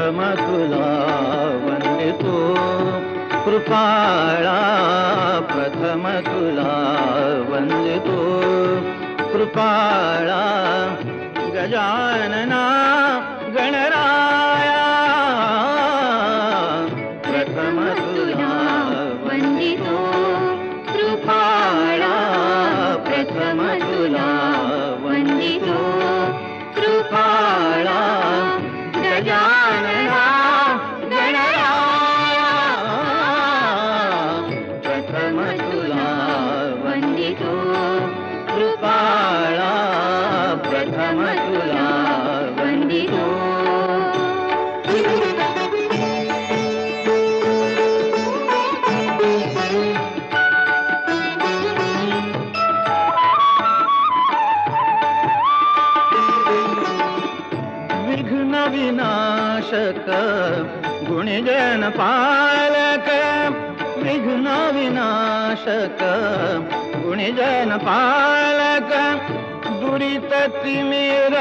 प्रथम तुला वंदितो कृपाळा प्रथम तुला वंदितो कृपाळा गजानना प्रथम तुला वंदितो कृपाळा प्रथम तुला वंदितो विघ्न विनाशक गुणजन पालक शासक गुणजन पालक दुरित तिमिर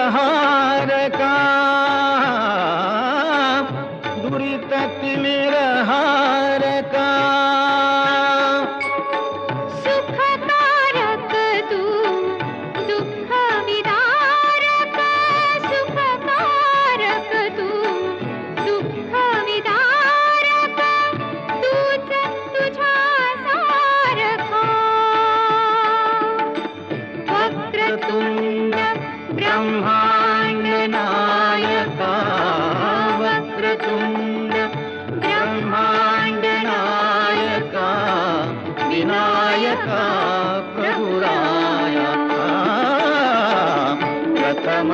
ब्रह्मांड नायका वक्रतुंड विनायका प्रभुराया प्रथम